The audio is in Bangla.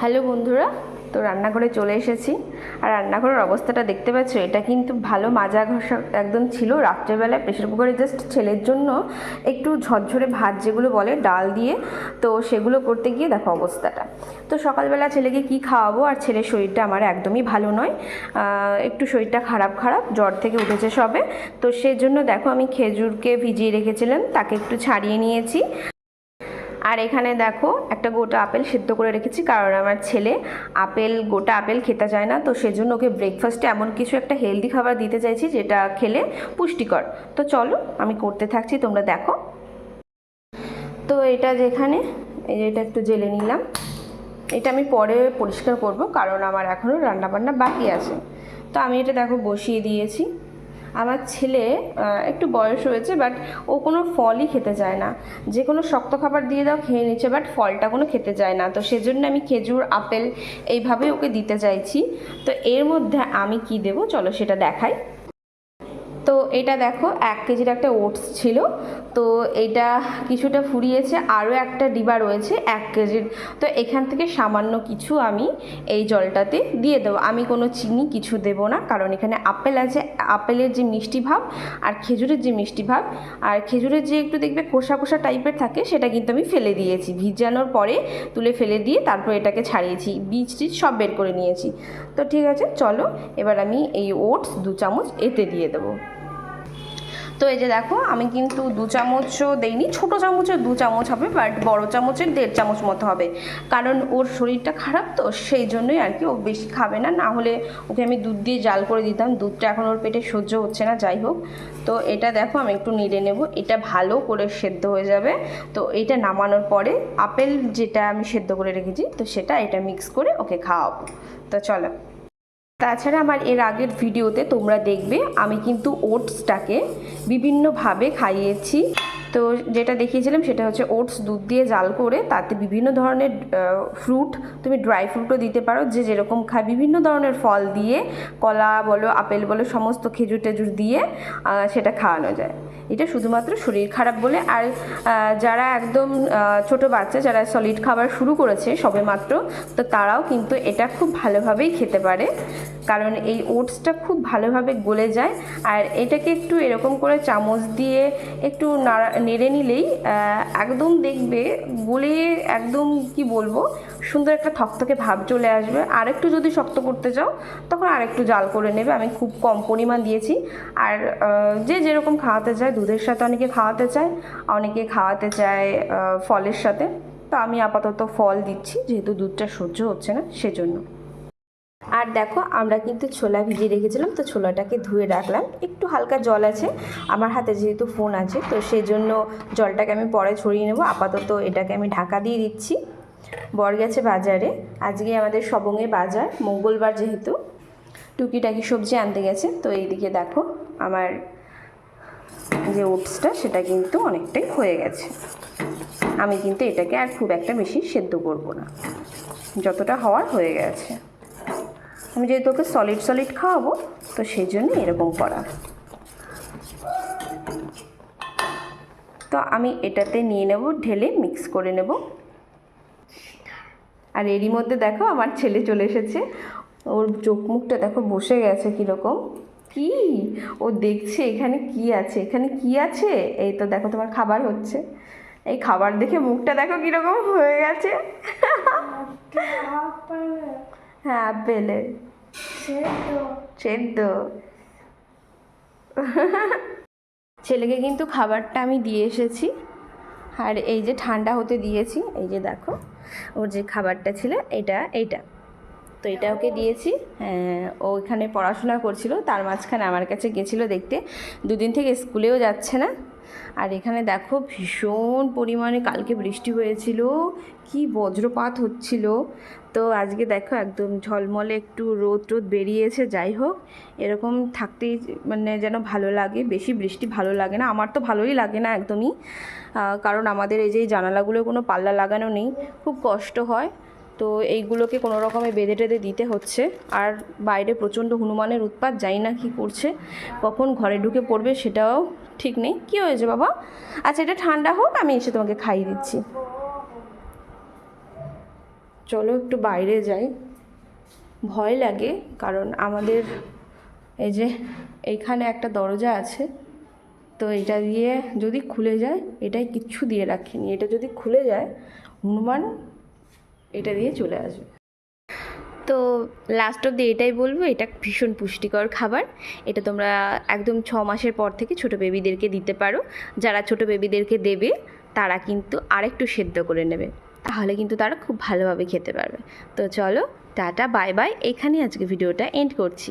হ্যালো বন্ধুরা, তো রান্নাঘরে চলে এসেছি। আর রান্নাঘরের অবস্থাটা দেখতে পাচ্ছ, এটা কিন্তু ভালো মাজা ঘষা একদম ছিল। রাত্রেবেলায় প্রেশার কুকারে জাস্ট ছেলের জন্য একটু ঝরঝরে ভাত যেগুলো বলে ডাল দিয়ে, তো সেগুলো করতে গিয়ে দেখো অবস্থাটা। তো সকালবেলা ছেলেকে কি খাওয়াবো? আর ছেলের শরীরটা আমার একদমই ভালো নয়। একটু শরীরটা খারাপ খারাপ, জ্বর থেকে উঠেছে সবে। তো সেজন্য দেখো আমি খেজুরকে ভিজিয়ে রেখেছিলাম, তাকে একটু ছাড়িয়ে নিয়েছি। আর এখানে দেখো, একটা গোটা আপেল সেদ্ধ করে রেখেছি, কারণ আমার ছেলে আপেল, গোটা আপেল খেতে চায় না, তো সেজন্য ওকে ব্রেকফাস্টে এমন কিছু একটা হেলদি খাবার দিতে চাইছি, যেটা খেলে পুষ্টিকর। তো চলো, আমি করতে থাকছি, তোমরা দেখো। তো এটা যেখানে, এই যে এটা একটু জেলে নিলাম। এটা আমি পরে পরিষ্কার করব, কারণ আমার এখনও রান্নাবান্না বাকি আছে। তো আমি এটা দেখো বসিয়ে দিয়েছি। আমার ছেলে একটু বয়স হয়েছে বাট ও কোনো ফলই খেতে চায় না। যে কোনো শক্ত খাবার দিয়ে দাও, খেয়ে নিচ্ছে বাট ফলটা কোনো খেতে চায় না। তো সেজন্য আমি খেজুর, আপেল এইভাবেই ওকে দিতে চাইছি। তো এর মধ্যে আমি কি দেবো? চলো সেটা দেখাই। তো এটা দেখো, এক কেজির একটা ওটস ছিল। তো এটা কিছুটা ফুরিয়েছে, আরও একটা ডিবা রয়েছে এক কেজির। তো এখান থেকে সামান্য কিছু আমি এই জলটাতে দিয়ে দেবো। আমি কোনো চিনি কিছু দেব না, কারণ এখানে আপেল আছে। আপেলের যে মিষ্টি ভাব আর খেজুরের যে মিষ্টি ভাব, আর খেজুরের যে একটু দেখবে খোসা খোসা টাইপের থাকে, সেটা কিন্তু আমি ফেলে দিয়েছি। ভিজানোর পরে তুলে ফেলে দিয়ে তারপর এটাকে ছাড়িয়েছি। বীজ টিজ সব বের করে নিয়েছি। তো ঠিক আছে চলো এবার আমি এই ওটস দু চামচ এতে দিয়ে দেবো। তো এই যে দেখো, আমি কিন্তু দু চামচও দেইনি, ছোটো চামচের দু চামচ হবে বাট বড় চামচের দেড় চামচ মতো হবে। কারণ ওর শরীরটা খারাপ তো, সেই জন্যই আর কি ও বেশি খাবে না। না হলে ওকে আমি দুধ দিয়ে জাল করে দিতাম, দুধটা এখন ওর পেটে সহ্য হচ্ছে না, যাই হোক। তো এটা দেখো, আমি একটু নেড়ে নেব, এটা ভালো করে সেদ্ধ হয়ে যাবে। তো এটা নামানোর পরে আপেল যেটা আমি সেদ্ধ করে রেখেছি, তো সেটা এটা মিক্স করে ওকে খাওয়াবো। তো চলো। তাছাড়া আমার এর আগের ভিডিওতে তোমরা দেখবে আমি কিন্তু ওটসটাকে বিভিন্নভাবে খাইয়েছি। তো যেটা দেখিয়েছিলাম সেটা হচ্ছে ওটস দুধ দিয়ে জাল করে তাতে বিভিন্ন ধরনের ফ্রুট, তুমি ড্রাই ফ্রুটও দিতে পারো, যে যেরকম খায় বিভিন্ন ধরনের ফল দিয়ে, কলা বলো, আপেল বলো, সমস্ত খেজুর টেজুর দিয়ে সেটা খাওয়ানো যায়। এটা শুধুমাত্র শরীর খারাপ বলে, আর যারা একদম ছোট বাচ্চা, যারা সলিড খাবার শুরু করেছে সবেমাত্র, তো তারাও কিন্তু এটা খুব ভালোভাবেই খেতে পারে। কারণ এই ওটসটা খুব ভালোভাবে গলে যায়। আর এটাকে একটু এরকম করে চামচ দিয়ে একটু নাড়া, নেড়ে নিলেই একদম দেখবে গলে একদম, কি বলব, সুন্দর একটা থকথকে ভাব চলে আসবে। আর একটু যদি শক্ত করতে চাও, তখন আর একটু জাল করে নেবে। আমি খুব কম পরিমাণ দিয়েছি। আর যে যেরকম খাওয়াতে চায়, দুধের সাথে অনেকে খাওয়াতে চায়, অনেকে খাওয়াতে চায় ফলের সাথে। তো আমি আপাতত ফল দিচ্ছি, যেহেতু দুধটা সহ্য হচ্ছে না, সেজন্য। আর দেখো, আমরা কিন্তু ছোলা ভিজিয়ে রেখেছিলাম, তো ছোলাটাকে ধুয়ে রাখলাম। একটু হালকা জল আছে, আমার হাতে যেহেতু ফোন আছে, তো সেই জন্য জলটাকে আমি পরে ছড়িয়ে নেব। আপাতত এটাকে আমি ঢাকা দিয়ে দিচ্ছি। বর গেছে বাজারে। আজকে আমাদের সবঙ্গে বাজার, মঙ্গলবার যেহেতু, টুকিটাকি সবজি আনতে গেছে, তো এইদিকে দেখো, আমার যে ওটসটা, সেটা কিন্তু অনেকটাই হয়ে গেছে। আমি কিন্তু এটাকে আর খুব একটা বেশি সেদ্ধ করব না। যতটা হওয়ার হয়ে গেছে। আমি যেহেতু ওকে সলিড সলিড খাওয়াবো, তো সেই জন্য এরকম করা। তো আমি এটাতে নিয়ে নেব, ঢেলে মিক্স করে নেব। আর এরই মধ্যে দেখো আমার ছেলে চলে এসেছে। ওর চোখ মুখটা দেখো বসে গেছে কীরকম। কি? ও দেখছে এখানে কি আছে, এখানে কি আছে? এই তো দেখো তোমার খাবার হচ্ছে। এই খাবার দেখে মুখটা দেখো কীরকম হয়ে গেছে। হ্যাঁ আপেলের। সেদ্ধ। ছেলেকে কিন্তু খাবারটা আমি দিয়ে এসেছি। আর এই যে ঠান্ডা হতে দিয়েছি এই যে দেখো ওর যে খাবারটা ছিল এটা এইটা। তো এটা ওকে দিয়েছি। ও এখানে পড়াশোনা করছিল, তার মাঝখানে আমার কাছে গেছিল দেখতে। দুদিন থেকে স্কুলেও যাচ্ছে না। আর এখানে দেখো ভীষণ পরিমাণে কালকে বৃষ্টি হয়েছিল, কি বজ্রপাত হচ্ছিল। তো আজকে দেখো একদম ঝলমলে একটু রোদ রোদ বেরিয়েছে, যাই হোক। এরকম থাকতেই মানে যেন ভালো লাগে, বেশি বৃষ্টি ভালো লাগে না। আমার তো ভালোই লাগে না একদমই। কারণ আমাদের এই যে জানালাগুলো কোনো পাল্লা লাগানো নেই, খুব কষ্ট হয়। তো এইগুলোকে কোনো রকমে বেঁধে টেঁধে দিতে হচ্ছে। আর বাইরে প্রচণ্ড হনুমানের উৎপাত, জানি না কী করছে, কখন ঘরে ঢুকে পড়বে সেটাও ঠিক নেই। কী হয়েছে বাবা? আচ্ছা এটা ঠান্ডা হোক, আমি এসে তোমাকে খাইয়ে দিচ্ছি। চলো একটু বাইরে যাই। ভয় লাগে, কারণ আমাদের এই যে এইখানে একটা দরজা আছে, তো এটা দিয়ে যদি খুলে যায়, এটাই কিচ্ছু দিয়ে রাখিনি। এটা যদি খুলে যায়, হনুমান এটা দিয়ে চলে আসবে। তো লাস্ট অব দি এটাই বলব, এটা ভীষণ পুষ্টিকর খাবার। এটা তোমরা একদম ছ মাসের পর থেকে ছোট বেবিদেরকে দিতে পারো। যারা ছোট বেবিদেরকে দেবে, তারা কিন্তু আরেকটু সেদ্ধ করে নেবে। তাহলে কিন্তু তারা খুব ভালোভাবে খেতে পারবে। তো চলো, টাটা বাই বাই এখানেই আজকে ভিডিওটা এন্ড করছি।